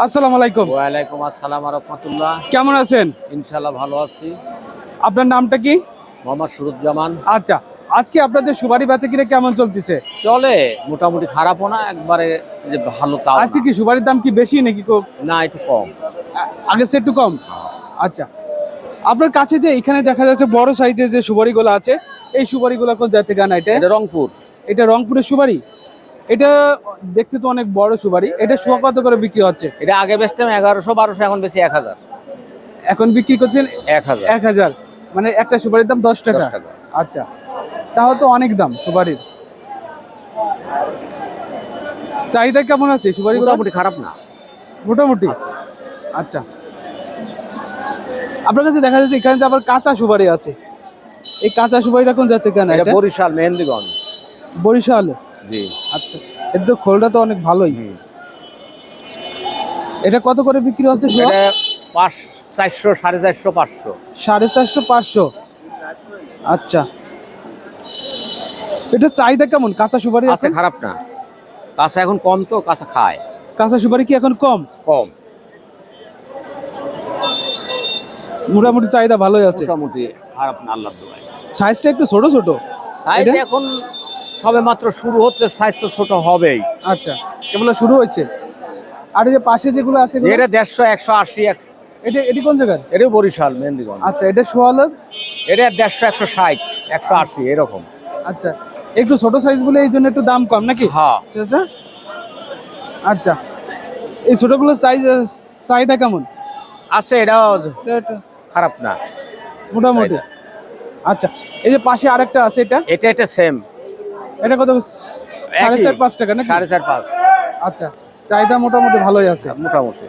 আসসালামু আলাইকুম। আসসালাম রহমতুল্লাহ। কেমন আছেন? ভালো আছি। আপনার নামটা কি? মোহাম্মদ সুরুজ্জামান। আচ্ছা আজকে আপনাদের সুপারি বেচা কিনে কেমন চলতেছে? চলে মোটামুটি খারাপও না একবারে যে ভালো। আজকে কি সুপারির দাম কি বেশি নাকি না একটু কম। আ- আগের চেয়ে একটু কম? আচ্ছা আপনার কাছে যে এখানে দেখা যাচ্ছে বড় সাইজের যে সুপারিগুলো আছে এই সুপারিগুলো কোন জাতি গান এটা? এটা রংপুর। এটা রংপুরের সুপারি? এটা দেখতে তো অনেক বড় সুপারি। এটা শোয়া কত করে বিক্রি হচ্ছে? এটা আগে বেচতাম এগারোশো বারোশো এখন বেশি এক হাজার। এখন বিক্রি করছেন এক হাজার। এক হাজার। মানে একটা সুপারির দাম দশ টাকা। আচ্ছা। তাও তো অনেক দাম সুপারির। চাহিদা কেমন আছে? সুপারি মোটামুটি খারাপ না। মোটামুটি? আচ্ছা। আপনার কাছে দেখা যাচ্ছে এখানে আবার কাঁচা সুপারি আছে। এই কাঁচা সুপারিটা কোন জাতের কেন? বরিশাল মেহেন্দিগঞ্জ। বরিশাল। জি। আচ্ছা এর তো খোলটা তো অনেক ভালোই। এটা কত করে বিক্রি হচ্ছে পাঁচ চারশো সাড়ে চারশো পাঁচশো। সাড়ে চারশো পাঁচশো। আচ্ছা। এটা চাহিদা কেমন? কাঁচা সুপারি আছে খারাপ না। কাঁচা এখন কম তো কাঁচা খায়। কাঁচা সুপারি কি এখন কম? কম। মোটামুটি চাহিদা ভালোই আছে। মোটামুটি খারাপ না আল্লাহ সাইজটা একটু ছোট ছোট। সাইজ এখন সবে মাত্র শুরু হচ্ছে সাইজ তো ছোট হবেই। আচ্ছা এগুলো শুরু হয়েছে। আর এই যে পাশে যেগুলো আছে এটা দেড়শো একশো আশি এক এটা এটি কোন জায়গার? এটাও বরিশাল মেহেন্দিগঞ্জ আচ্ছা এটা সোয়াল এটা দেড়শো একশো ষাট একশো আশি এরকম। আচ্ছা একটু ছোট সাইজ বলে এই জন্য একটু দাম কম নাকি? হ্যাঁ। আচ্ছা আচ্ছা। আচ্ছা এই ছোটগুলোর সাইজ চাহিদা কেমন? আছে এটাও এটা খারাপ না। মোটামুটি। আচ্ছা এই যে পাশে আরেকটা আছে এটা? এটা এটা সেম এটা কত? সাড়ে চার পাঁচ টাকা না সাড়ে চার পাঁচ। আচ্ছা চাহিদা মোটামুটি ভালোই আছে। মোটামুটি।